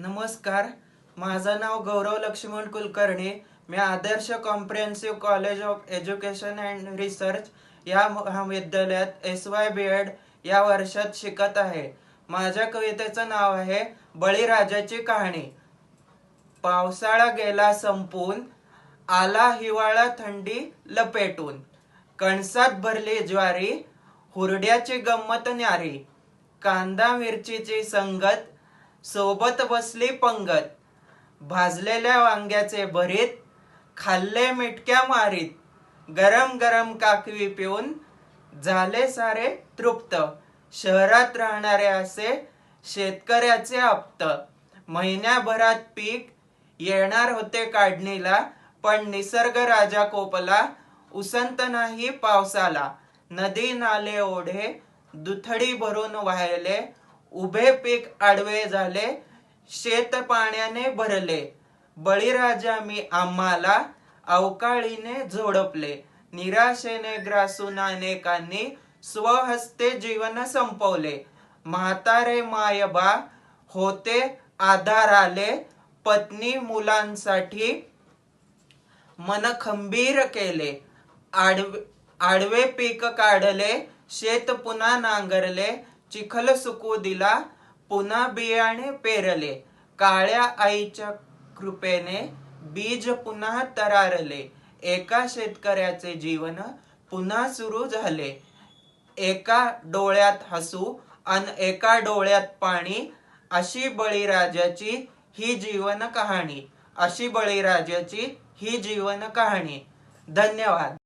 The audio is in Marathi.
नमस्कार. माझं नाव गौरव लक्ष्मण कुलकर्णी. मी Adarsh comprehensive college of education and research या महाविद्यालयात एस वाय बी एड या वर्षात शिकत आहे. माझ्या कवितेचं नाव आहे बळीराजाची कहाणी. पावसाळा गेला संपून आला हिवाळा थंडी लपेटून. कणसात भरली ज्वारी हुरड्याची गंमत न्यारी. कांदा मिरचीची संगत सोबत बसली पंगत. भाजलेल्या वांग्याचे भरीत खाल्ले मिटक्या मारीत. गरम गरम काकवी पिऊन झाले सारे तृप्त. शहरात राहणारे असे शेतकऱ्याचे आप्त महिन्याभरात पीक येणार होते काढणीला पण निसर्ग राजा कोपला उसंत नाही पावसाला. नदी नाले ओढे दुथडी भरून वाहिले उभे पीक आडवे झाले शेत पाण्याने भरले. बळीराजा मी आम्हाला अवकाळीने झोडपले. निराशेने ग्रासून अनेकांनी स्वहस्ते जीवन संपवले. म्हातारे मायबा होते आधार आले पत्नी मुलांसाठी मन खंबीर केले. आडवे आडवे पीक काढले शेत पुन्हा नांगरले. चिखल सुकू दिला पुन्हा बियाणे पेरले. काळ्या आईच्या कृपेने बीज पुन्हा तरारले. एका शेतकऱ्याचे जीवन पुन्हा सुरू झाले. एका डोळ्यात हसू अन एका डोळ्यात पाणी अशी बळीराजाची ही जीवन कहाणी. अशी बळीराजाची ही जीवन कहाणी. धन्यवाद.